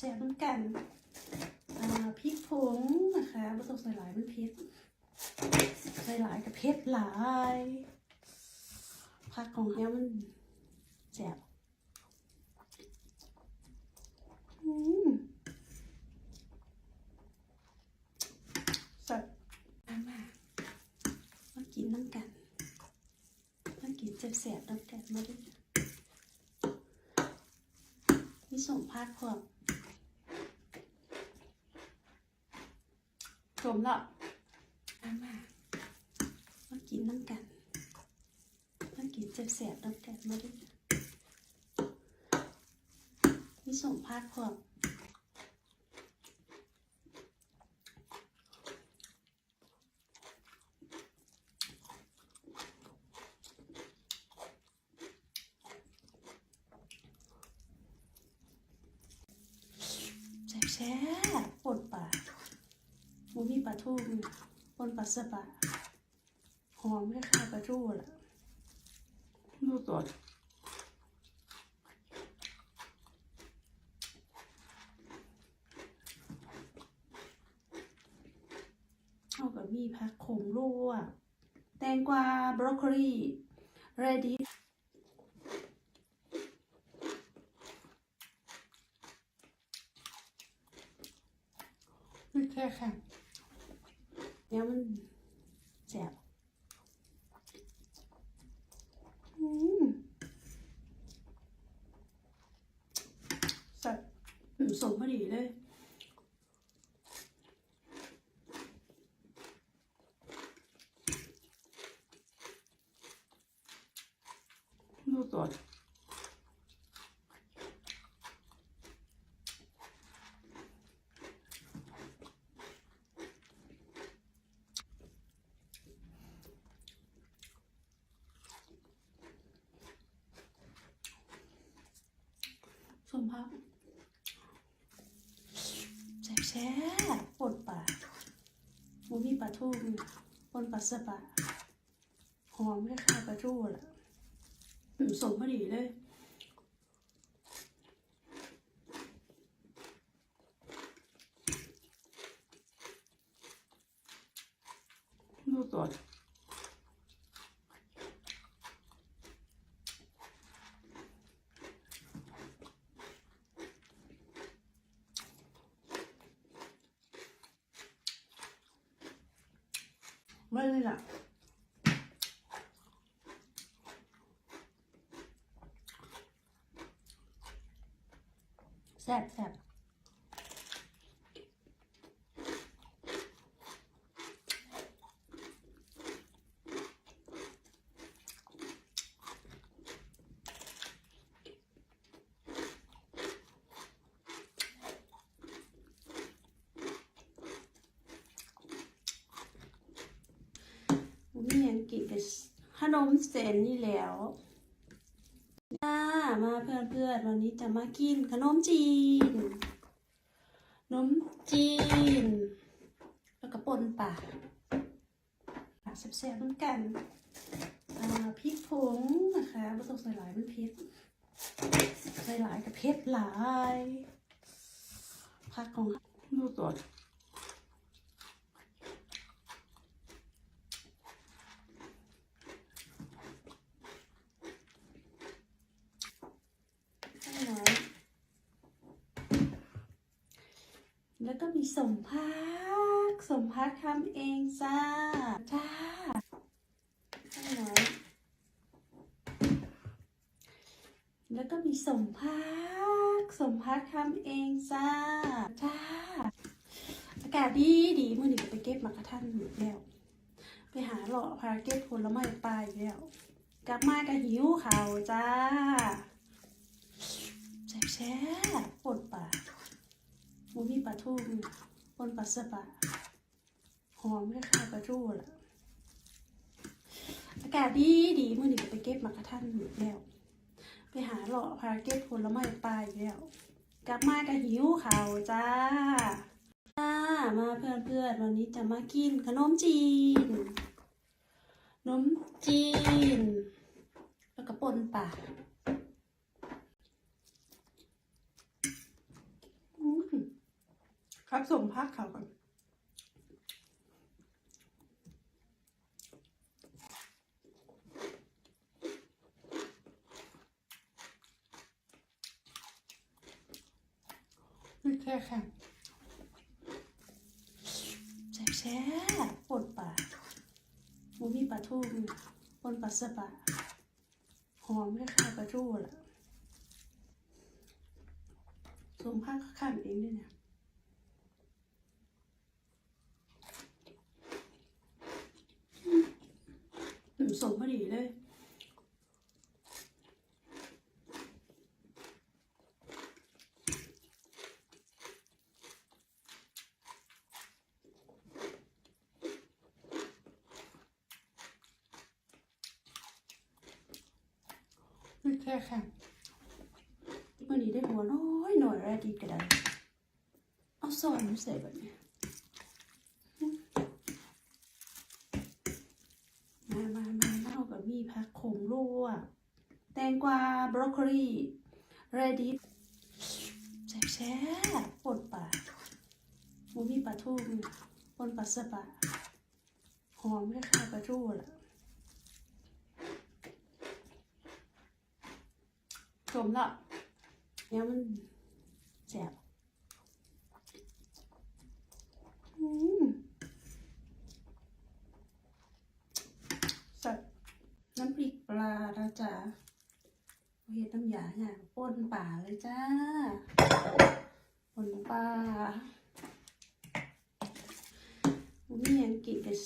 แซ่บๆน้ำกันอ่าพริกผงนะคะไม่ต้องใส่หลายมันเผ็ดใส่หลายกับเผ็ดหลายผักของเนี้ยมันแซ่บอืมสดมากมามากินน้ำกันมากินแซ่บๆน้ำกันมาด้วยมีส่งพักพร้อ มสมแล้วมามามากินน้ำกันมากินเจ็บแสบๆน้ำกันมาด้วยมีส่งพาดพร้อมแซ่บปวดปาก มูมีปลาทูปนปลาสบะหอมคล้ายๆปลาทูแหละดูตัวเอากับมีผักขมลวกแตงกวาบรอกโคลีเรดี้นี่แค่ค่ะ เดี๋ยวมันแสบอืมสดอืมสมพอดีเลย ดูตัวสม พักแซ่บแซ่บปนปลามูมีปลาทูปนปลาสบะหอมคล้ายปลาทูแหละสมพอดีเลยดูตัว เลยล่ะแซ่บแซ่บ มีหยังกินกับขนมเส้นนี่แล้วจ้ามาเพื่อนๆวันนี้จะมากินขนมจีน ขนมจีน แล้วก็ปนป่าป่าแซ่บๆเหมือนกันพริกผงนะคะไม่ต้องใส่หลายมันเผ็ดใส่หลายกับเผ็ดหลายผักของดูตัวให้หน่อย แล้วก็มีสมพักสมพักทำเองจ้า จ้าให้น่อยแล้วก็มีสมพักสมพักทำเองจ้า จ้า อากาศดีดีเมื่อนี้ก็ไปเก็บมากระทันหมดแล้ว ไปหาหล่อพาเก็บผลไม้ปลายแล้ว กลับมาก็หิวข่าวจ้าแซ่บแซ่บปนปาห มูมีปลาทูปนปลาสบะหอมคล้ายๆปลาทูแหละอากาศดีดีเมื่อนี้ก็ไปเก็บมากระทันหมดแล้ว ไปหาหล่อพาเก็บผลไม้ปลายแล้ว กลับมาก็หิวข่าวจ้าจ้ามาเพื่อนๆวันนี้จะมากินขนมจีนขนมจีน แล้วก็ปนป่าอื ครับส่ง พักเขาก่อนนี่แค่แค่แซ่บแซ่บปนปลาหมูมีปลาทูปนปลาสบะหอมคล้ายๆปลาทูล่ะส่งพักข้างเองด้วยเนี่ย ส่งพอดีเลยนี่แค่ค่เมื่อนี้ได้หัวน้อยหน่อยแรกดีก็ได้เอาซอยมาใส่แบบนี้ มามามาเล่ากับมีผักโขมลวกแต งกวาบรอกโคลีเรดิสแซ่บแซ่บปนปลามูมีปลาทูปนปลาสบะหอมคล้ายๆปลาทูล่ะชมละเนี่ยมันแซ่บอืมใส่น้ำพริกปลานะจ๊ะ เฮ็ดน้ำยาเนี่ยป่นป่าเลยจ้าป่นป่ามีหยังกินกับ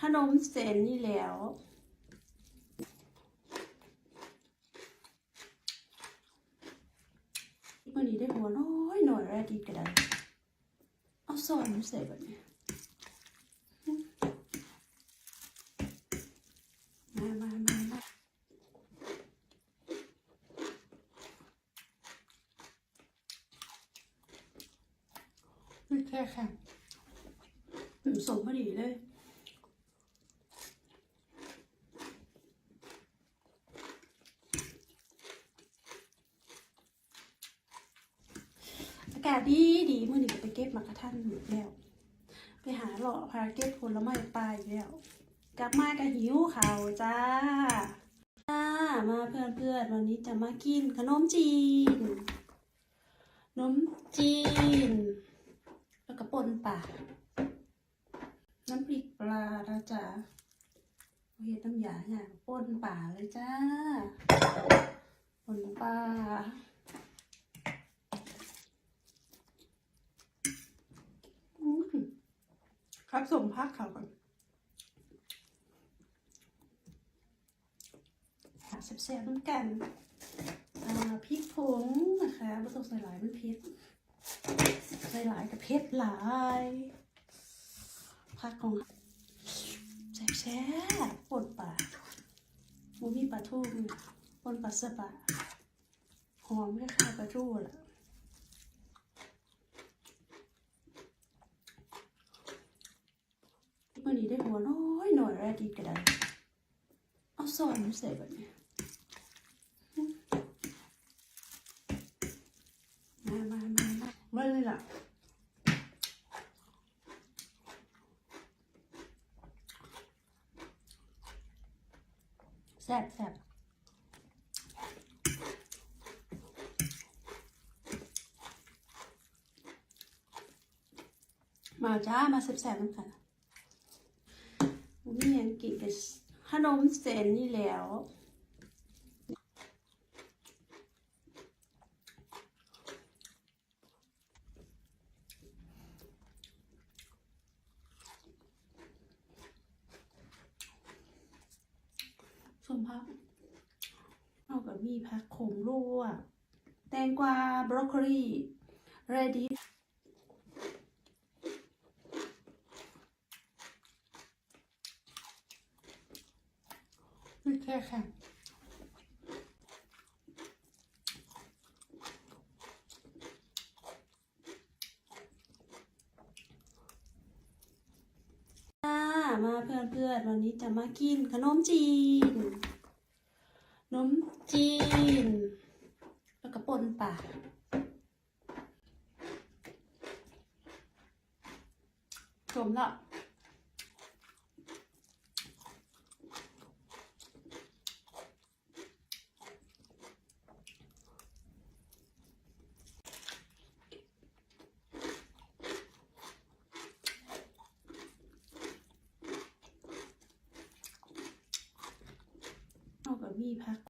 ขนมเส้นนี่แล้วมื่อนี้ได้หัวน้อยหน่อยแรกดีก็ได้เอาซอยมาใส่แบบนี้มามามามานี่ แค่แค่หนูส่งพอดีเลยอากาศดีดีเมื่อนี้ไปเก็บมากระทันแล้ว ไปหาหล่อพาเก็บผลไม้ปลายอีกแล้ว กลับมาก็หิวข่าวจ้าจ้ามาเพื่อนเพื่อนวันนี้จะมากินขนมจีนขนมจีน ป่นป่า น้ำพริกปลานะจ๊ะเฮ็ดน้ำยาเนี่ยป่นป่าเลยจ้าป่นป่าครับส่งพักเขาก่อนหาแซ่บๆเหมือนกันพริกผงนะคะไม่ต้องใส่หลายมันเผ็ด ใส่หลายกับเผ็ดหลายผักของแซ่บแซ่บปนปลามูมีปลาทูปนปลาสบะหอมคล้ายๆปลาทูล่ะเมื่อนี้ได้หัวน้อยหน่อยแรกดีก็ได้เอาซอยมาใส่แบบนี้ มามามามามาเลยล่ะ แซ่บแซ่บมาจ้า มาแซ่บๆน้ำกันนี่ยังกินกับขนมเส้นนี่แล้ว ส่วนผักีผักโขมลวก แตงกวาบรอกโคลีเรดิสนี่แค่ค่จ้ามาเพื่อนๆ วันนี้จะมากินขนมจีนขนม จีน แล้วก็ป่นป่าสมล้วเอากับมีพัก